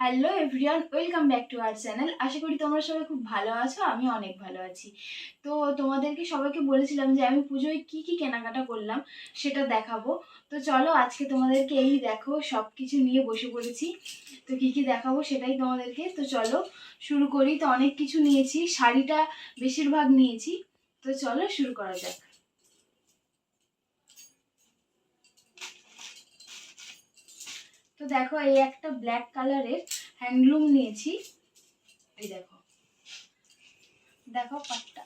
Hello everyone welcome back to our channel আশা করি তোমরা সবাই খুব ভালো আছো আমি অনেক ভালো আছি। তো তোমাদেরকে সবাইকে বলেছিলাম যে আমি পুজোয় কি কি কেনাকাটা করলাম, সেটা দেখাবো। তো চলো আজকে তোমাদেরকে এই দেখো সব কিছু নিয়ে বসে পড়েছি। তো কি কি দেখাবো সেটাই তোমাদেরকে। তো চলো শুরু করি। তো অনেক কিছু নিয়েছি, শাড়িটা বেশিরভাগ নিয়েছি। তো চলো শুরু করা যাক। তো দেখো, এই একটা ব্ল্যাক কালারের হ্যান্ডলুম নিয়েছি। এই দেখো। দেখো পাটটা।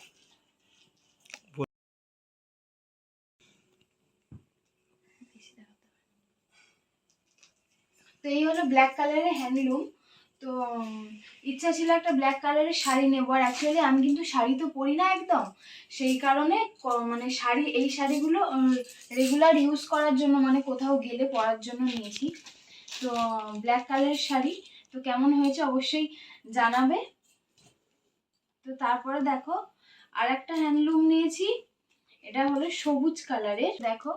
তো এই হলো ব্ল্যাক কালারের হ্যান্ডলুম তো, ইচ্ছা ছিল একটা ব্ল্যাক কালারের শাড়ি নেব। আর অ্যাকচুয়ালি আমি কিন্তু শাড়ি তো পরি না একদম। সেই কারণে মানে শাড়ি, এই শাড়িগুলো রেগুলার ইউজ করার জন্য মানে কোথাও গেলে পরার জন্য নিয়েছি। তো ব্ল্যাক কালারের শাড়ি। তো কেমন হয়েছে অবশ্যই জানাবে। তো তারপরে দেখো আর একটা হ্যান্ডলুম নিয়েছি। এটা হলো সবুজ কালারের দেখো,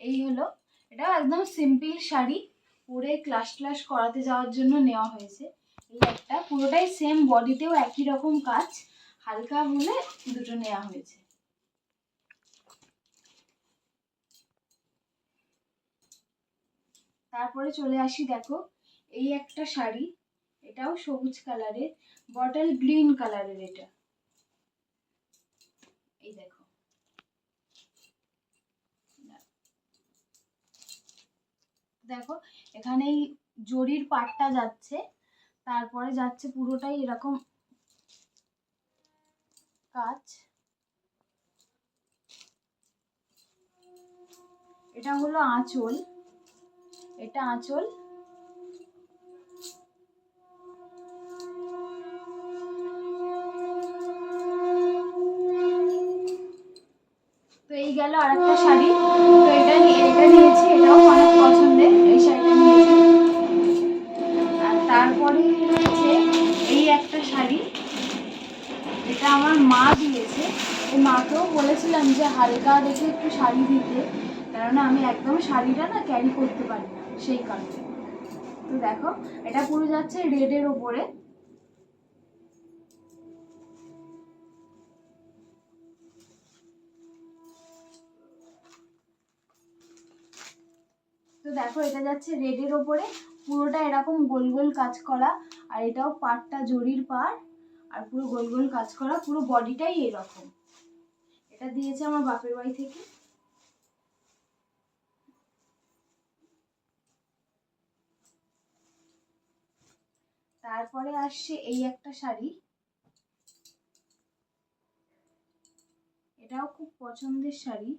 এই হলো, এটা একদম সিম্পল শাড়ি। পরে ক্লাস ক্লাস করাতে যাওয়ার জন্য নেওয়া হয়েছে। এই একটা, পুরোটাই সেম বডিতেও একই রকম কাজ। হালকা বলে দুটো নেওয়া হয়েছে। তারপরে চলে আসি দেখো, এই একটা শাড়ি, এটাও সবুজ কালারের, বটল গ্রিন কালারের এটা। এই দেখো। দেখো, এখানে এই জরির পাটটা যাচ্ছে, তারপরে যাচ্ছে পুরোটাই এরকম কাজ এটা হলো আঁচল। এটা আঁচল। তো এই গেল আর একটা শাড়ি। তো এটা এটা নিয়েছি, এটাও অনেক পছন্দের, এই শাড়িটা নিয়েছি। আর তারপরে রয়েছে এই একটা শাড়ি। এটা আমার মা দিয়েছে। এই মাকেও বলেছিলাম যে হালকা দেখে একটু শাড়ি দিতে, কেননা আমি একদম শাড়িটা না ক্যারি করতে পারি না। সেই কারণে। তো দেখো, এটা পুরো যাচ্ছে রেডের ওপরে তো দেখো, এটা যাচ্ছে রেডের ওপরে পুরোটা এরকম গোল গোল কাজ করা, আর এটাও পাড়টা জরির পাড়। আর পুরো গোল গোল কাজ করা, পুরো বডিটাই এরকম। এটা দিয়েছে আমার বাপের বাড়ি থেকে। তারপরে আসছে এই একটা শাড়ি। এটাও খুব পছন্দের শাড়ি।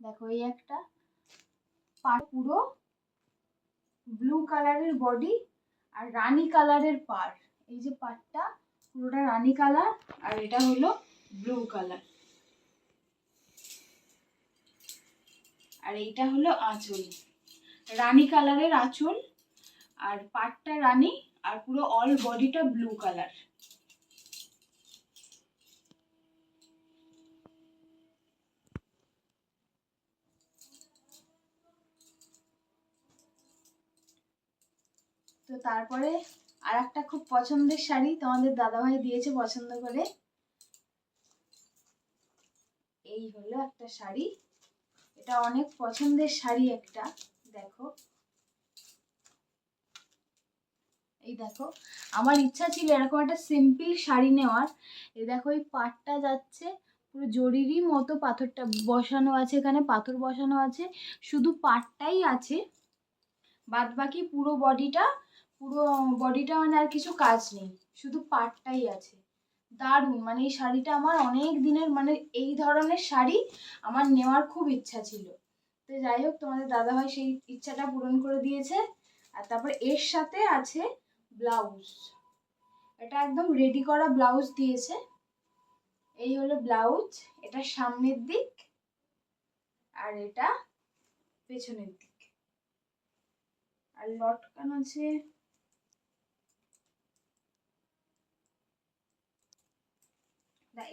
দেখো এই একটা। পুরো ব্লু কালারের বডি আর রানী কালারের পাড়। এই যে পাড়টা পুরোটা রানী কালার আর এটা হলো ব্লু কালার। আর এইটা হলো আঁচল। রানী কালারের আঁচল, আর পাটটা রানী, আর পুরো অল বডিটা ব্লু কালার তো তারপরে আর একটা খুব পছন্দের শাড়ি তোমাদের দাদাভাই দিয়েছে পছন্দ করে। এই হলো একটা শাড়ি। এটা অনেক পছন্দের শাড়ি একটা। দেখো। এই দেখো, আমার ইচ্ছা ছিল এরকম একটা সিম্পল শাড়ি নেওয়ার। এই দেখো, এই পাটটা যাচ্ছে, পুরো জরিরই মতো পাথরটা বসানো আছে এখানে, পাথর বসানো আছে, শুধু পাটটাই আছে। বাদ বাকি পুরো বডিটা পুরো বডিটা মানে আর কিছু কাজ নেই, শুধু পাটটাই আছে। দারুণ মানে এই শাড়িটা আমার অনেক দিনের মানে এই ধরনের শাড়ি আমার নেওয়ার খুব ইচ্ছা ছিল। তো যাই হোক, তোমাদের দাদাভাই সেই ইচ্ছাটা পূরণ করে দিয়েছে। আর তারপর এর সাথে আছে ব্লাউজ। এটা একদম রেডি করা ব্লাউজ দিয়েছে। এই হলো ব্লাউজ, এটা সামনের দিক আর এটা পেছনের দিক। আর লটকান আছে।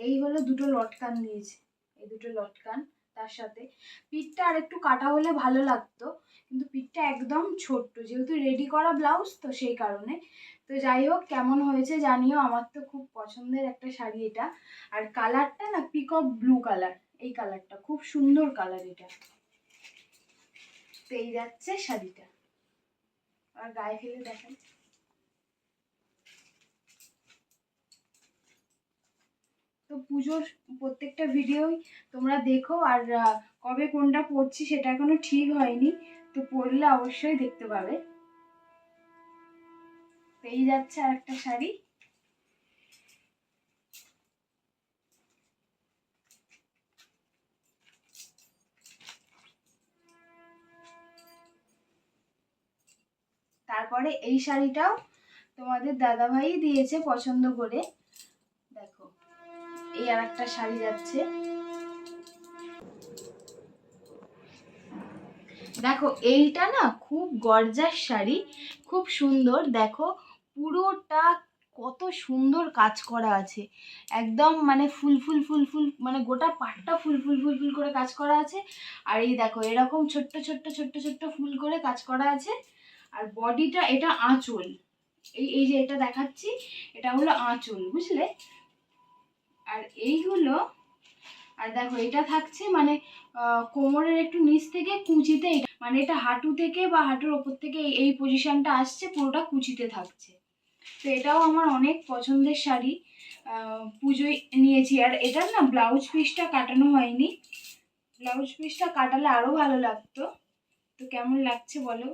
এই হলো দুটো লটকান দিয়েছে। এই দুটো লটকান। তার সাথে। পিঠটা আর একটু কাটা হলে ভালো লাগতো, কিন্তু পিঠটা একদম ছোট্ট। যেহেতু রেডি করা ব্লাউজ তো সেই কারণে। তো যাই হোক, কেমন হয়েছে জানিও, আমার তো খুব পছন্দের একটা শাড়ি এটা। আর কালারটা না পিকক ব্লু কালার এই কালারটা খুব সুন্দর কালার এটা। এই যাচ্ছে শাড়িটা। আর গায়ে ফেলে দেখেন। তো পুজোর প্রত্যেকটা ভিডিওই তোমরা দেখো আর কবে কোনটা পড়ছি সেটা এখনও ঠিক হয়নি, তো পড়লে অবশ্যই দেখতে পাবে। পেয়ে যাচ্ছে আর একটা শাড়ি। তারপরে এই শাড়িটাও তোমাদের দাদাভাই দিয়েছে পছন্দ করে। এই আর একটা শাড়ি যাচ্ছে। দেখো, এইটা না খুব গর্জাস শাড়ি, খুব সুন্দর। দেখো, পুরোটা কত সুন্দর কাজ করা আছে। একদম মানে ফুল ফুল ফুল ফুল মানে গোটা পাটটা ফুল ফুল ফুল ফুল করে কাজ করা আছে। আর এই দেখো, এরকম ছোট্ট ছোট্ট ছোট্ট ছোট্ট ফুল করে কাজ করা আছে। আর বডিটা এটা আঁচল। এই এই যে এটা দেখাচ্ছি, এটা হলো আঁচল, বুঝলে? আর এইগুলো আর দেখো এটা থাকছে মানে কোমরের একটু নিচ থেকে কুচিতে মানে এটা হাঁটু থেকে বা হাঁটুর ওপর থেকে এই- এই পজিশনটা আসছে, পুরোটা কুচিতে থাকছে। তো এটাও আমার অনেক পছন্দের শাড়ি। পুজোয় নিয়েছি। আর এটার না ব্লাউজ পিসটা কাটানো হয়নি। ব্লাউজ পিসটা কাটালে আরও ভালো লাগতো। তো কেমন লাগছে বলো?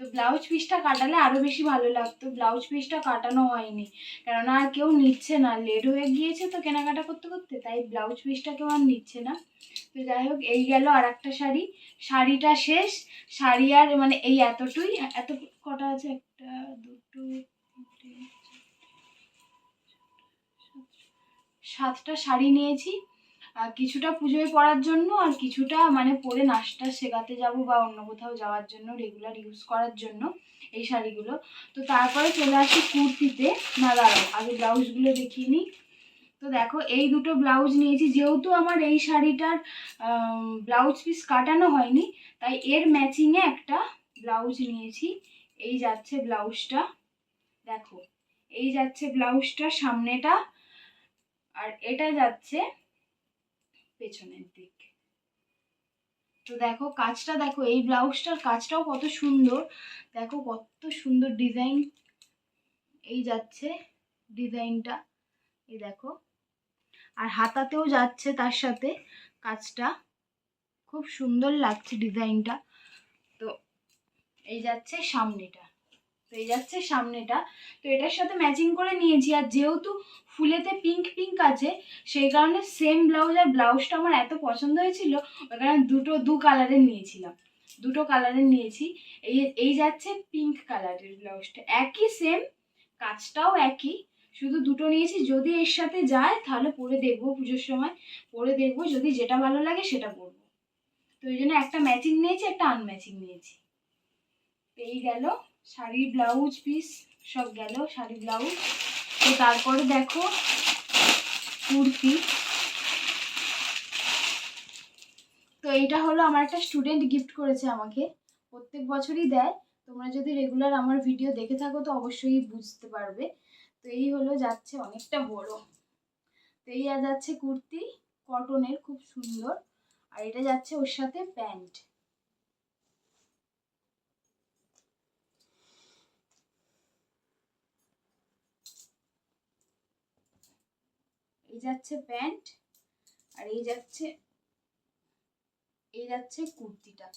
তো ব্লাউজ পিসটা কাটালে আরও বেশি ভালো লাগতো। ব্লাউজ পিসটা কাটানো হয়নি। কেননা আর কেউ নিচ্ছে না। লেট হয়ে গিয়েছে তো কেনাকাটা করতে করতে, তাই ব্লাউজ পিসটা কেউ আর নিচ্ছে না। তো যাই হোক, এই গেল আর একটা শাড়ি। শাড়িটা শেষ। শাড়ি আর মানে এই এতটুই। এত কটা আছে? একটা, দুটো সাতটা শাড়ি নিয়েছি। কিছুটা পুজোয় পরার জন্য আর কিছুটা মানে পরে নাচটা শেখাতে যাব বা অন্য কোথাও যাওয়ার জন্য রেগুলার ইউজ করার জন্য এই শাড়িগুলো। তো তারপরে চলে আসি কুর্তিতে না দাঁড়াও আগে ব্লাউজগুলো দেখিয়ে নিই। তো দেখো, এই দুটো ব্লাউজ নিয়েছি। যেহেতু আমার এই শাড়িটার ব্লাউজ পিস কাটানো হয়নি, তাই এর ম্যাচিংয়ে একটা ব্লাউজ নিয়েছি। এই যাচ্ছে ব্লাউজটা। দেখো, এই যাচ্ছে ব্লাউজটা সামনেটা। আর এটা যাচ্ছে পেছনের দিক। তো দেখো কাজটা, দেখো এই ব্লাউজটার কাজটাও কত সুন্দর। দেখো কত সুন্দর ডিজাইন এই যাচ্ছে ডিজাইনটা, এই দেখো। আর হাতাতেও যাচ্ছে তার সাথে কাজটা। খুব সুন্দর লাগছে ডিজাইনটা। তো এই যাচ্ছে সামনেটা, তো এই যাচ্ছে সামনেটা। তো এটার সাথে ম্যাচিং করে নিয়েছি। আর যেহেতু ফুলেতে পিঙ্ক পিঙ্ক আছে, সেই কারণে সেম ব্লাউজ আর ব্লাউজটা আমার এত পছন্দ হয়েছিল ওই কারণে দুটো, দু কালারের নিয়েছিলাম। দুটো কালারের নিয়েছি, এই এই যাচ্ছে পিঙ্ক কালারের ব্লাউজটা একই সেম কাজটাও একই, শুধু দুটো নিয়েছি, যদি এর সাথে যায়, তাহলে পরে দেখব পুজোর সময়, পরে দেখব, যদি যেটা ভালো লাগে সেটা পরবো। তো ওই জন্য একটা ম্যাচিং নিয়েছি, একটা আনম্যাচিং নিয়েছি। এই গেল শাড়ির ব্লাউজ পিস সব গেল শাড়ি ব্লাউজ তো তারপরে দেখো কুর্তি। তো এইটা হলো আমার একটা স্টুডেন্ট গিফট করেছে আমাকে। প্রত্যেক বছরই দেয়। তোমরা যদি রেগুলার আমার ভিডিও দেখে থাকো তো অবশ্যই বুঝতে পারবে। তো এই হলো যাচ্ছে অনেকটা বড়। তো এই যাচ্ছে কুর্তি। কটনের খুব সুন্দর। আর এটা যাচ্ছে ওর সাথে প্যান্ট। যাচ্ছে প্যান্ট আর এই যাচ্ছে এই যাচ্ছে কুর্তিটা।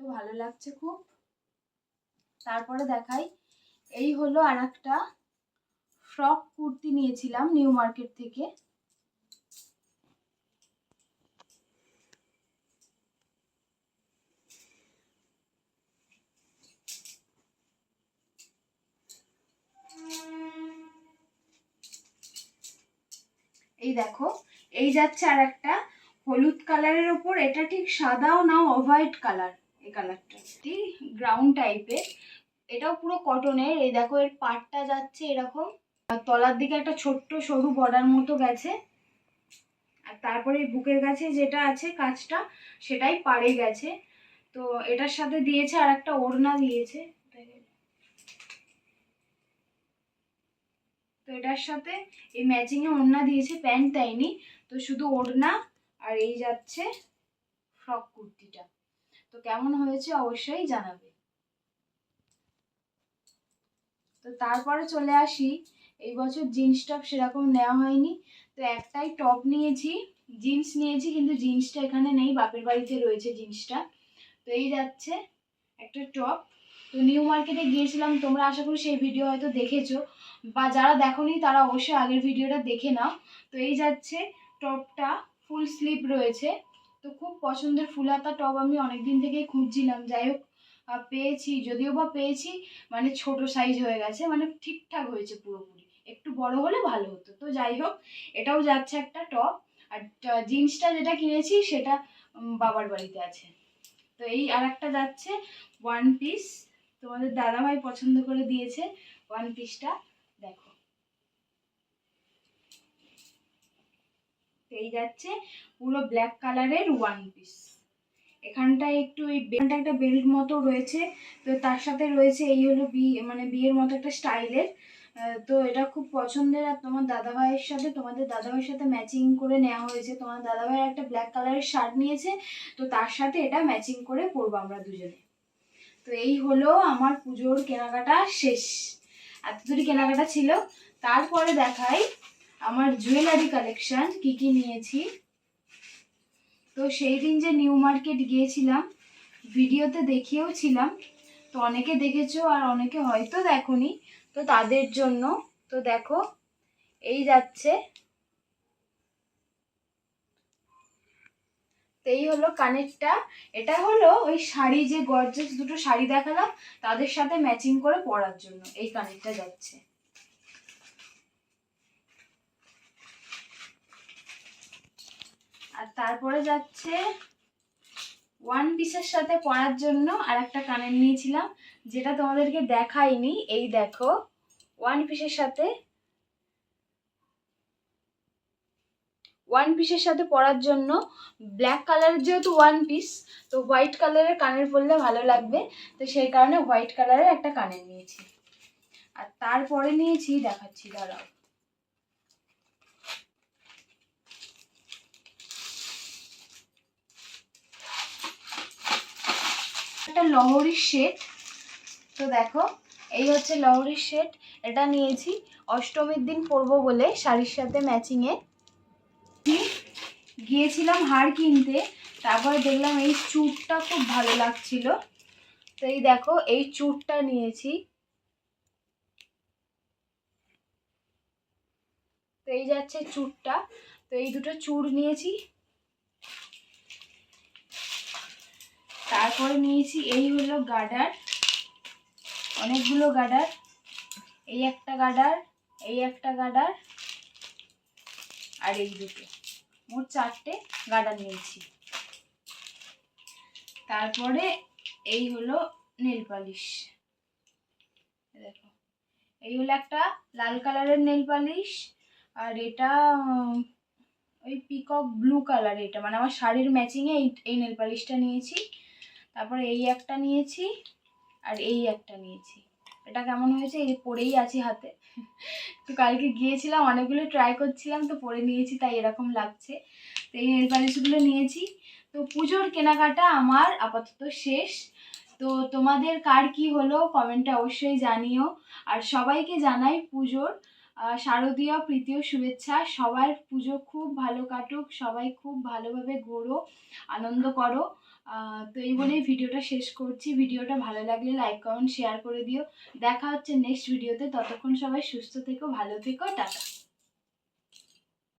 তো ভালো লাগছে খুব। তারপরে দেখাই, এই হলো আর একটা ফ্রক কুর্তি নিয়েছিলাম নিউ মার্কেট থেকে। এই দেখো, এই যাচ্ছে আর একটা হলুদ কালারের ওপর, এটা ঠিক সাদাও না হোয়াইট কালার এই কালারটা গ্রাউন্ড টাইপের এটাও পুরো কটনের এই দেখো, এর পাটটা যাচ্ছে এরকম। তলার দিকে একটা ছোট্ট সরু বর্ডার মতো গেছে। আর তারপরে বুকের কাছে যেটা আছে কাজটা, সেটাই পাড়ে গেছে। তো এটার সাথে দিয়েছে আর একটা ওড়না দিয়েছে। তো এটার সাথে, এই ম্যাচিংয়ে ওড়না দিয়েছে প্যান্ট দেয়নি। তো শুধু ওড়না আর এই যাচ্ছে ফ্রক কুর্তিটা। তো কেমন হয়েছে অবশ্যই জানাবে। তো তারপরে চলে আসি, এই বছর জিন্স টপ সেরকম নেওয়া হয়নি। তো একটাই টপ নিয়েছি জিন্স নিয়েছি, কিন্তু জিন্সটা এখানে নেই, বাপের বাড়িতে রয়েছে জিন্সটা তো এই যাচ্ছে একটা টপ তো নিউ মার্কেটে গিয়েছিলাম, তোমরা আশা করি সেই ভিডিও হয়তো দেখেছ। বা যারা দেখোনি, তারা অবশ্যই আগের ভিডিওটা দেখে নাও। তো এই যাচ্ছে টপটা ফুল স্লিভ রয়েছে। তো খুব পছন্দের ফুল হাতা টপ আমি অনেক দিন থেকেই খুঁজছিলাম। যাই হোক পেয়েছি, যদিও বা পেয়েছি মানে ছোট সাইজ হয়ে গেছে মানে ঠিকঠাক হয়েছে পুরোপুরি। একটু বড় হলে ভালো হতো। তো যাই হোক, এটাও যাচ্ছে একটা টপ আর জিন্সটা যেটা কিনেছি, সেটা বাবার বাড়িতে আছে। তো এই আর একটা যাচ্ছে ওয়ান পিস তোমাদের দাদাভাই পছন্দ করে দিয়েছে ওয়ান পিসটা দেখো। এই যাচ্ছে পুরো ব্ল্যাক কালারের ওয়ান পিস এখানটায় একটু বেলটা একটা বেল্ট মতো রয়েছে, তো তার সাথে রয়েছে এই হলো বি মানে বিয়ের মতো একটা স্টাইলের তো এটা খুব পছন্দের আর তোমার দাদাভাইয়ের সাথে, তোমাদের দাদাভাইয়ের সাথে ম্যাচিং করে নেওয়া হয়েছে। তোমার দাদাভাই একটা ব্ল্যাক কালারের শার্ট নিয়েছে, তো তার সাথে এটা ম্যাচিং করে পরবো আমরা দুজনে। তো এই হলো আমার পুজোর কেনাকাটা শেষ। এত দূরই কেনাকাটা ছিল। তারপরে দেখাই আমার জুয়েলারি কালেকশন কি কি নিয়েছি। তো সেই দিন যে নিউ মার্কেট গিয়েছিলাম, ভিডিওতে দেখিয়েও ছিলাম। তো অনেকে দেখেছ আর অনেকে হয়তো দেখোনি। তো তাদের জন্য, তো দেখো, এই যাচ্ছে এই হলো কানেরটা এটা হলো ওই শাড়ি যে গর্জেস দুটো শাড়ি দেখালাম, তাদের সাথে ম্যাচিং করে পরার জন্য। এই কানেরটা যাচ্ছে। আর তারপরে যাচ্ছে ওয়ান পিসের সাথে পরার জন্য আর একটা কানের নিয়েছিলাম, যেটা তোমাদেরকে দেখাইনি। এই দেখো ওয়ান পিসের সাথে ওয়ান পিসের সাথে পরার জন্য ব্ল্যাক কালারের যেহেতু ওয়ান পিস তো হোয়াইট কালারের কানের পরলে ভালো লাগবে। তো সেই কারণে হোয়াইট কালারের একটা কানের নিয়েছি। আর তারপরে নিয়েছি, দেখাচ্ছি, দাঁড়াও। একটা লহরির সেট তো দেখো, এই হচ্ছে লহরির সেট এটা নিয়েছি। অষ্টমীর দিন পরবো বলে শাড়ির সাথে ম্যাচিংয়ে গিয়েছিলাম হার কিনতে, তারপর দেখলাম এই চুটটা খুব ভালো লাগছিল। তো এই দেখো, এই চুটটা নিয়েছি। তো এই যাচ্ছে চুটটা তো এই দুটো চুর নিয়েছি। তারপরে নিয়েছি এই হলো গার্ডার অনেকগুলো গার্ডার এই একটা গার্ডার এই একটা গার্ডার আর এই দুটো। মোট চারটে গার্ডার নিয়েছি। তারপরে এই হলো নেল পালিশ। দেখো, এই হলো একটা লাল কালারের নেল পালিশ আর এটা ওই পিকক ব্লু কালার এটা। মানে আমার শাড়ির ম্যাচিংয়ে এই এই নেল পালিশটা নিয়েছি। তারপরে এই একটা নিয়েছি আর এই একটা নিয়েছি। এটা কেমন হয়েছে? এই পরেই আছি হাতে। তো কালকে গিয়েছিলাম, অনেকগুলো ট্রাই করছিলাম, তো পরে নিয়েছি, তাই এরকম লাগছে। তো এই নেল পালিশগুলো নিয়েছি। তো পুজোর কেনাকাটা আমার আপাতত শেষ। তো তোমাদের কার কি হলো কমেন্টে অবশ্যই জানিও। আর সবাইকে জানাই পুজোর শারদীয় প্রীতীয় শুভেচ্ছা। সবার পুজো খুব ভালো কাটুক, সবাই খুব ভালোভাবে ঘোরো, আনন্দ করো। তো এই বলেই ভিডিওটা শেষ করছি। ভিডিওটা ভালো লাগলে লাইক কমেন্ট শেয়ার করে দিও। দেখা হচ্ছে নেক্সট ভিডিওতে ততক্ষণ সবাই সুস্থ থেকো, ভালো থেকো, টাটা।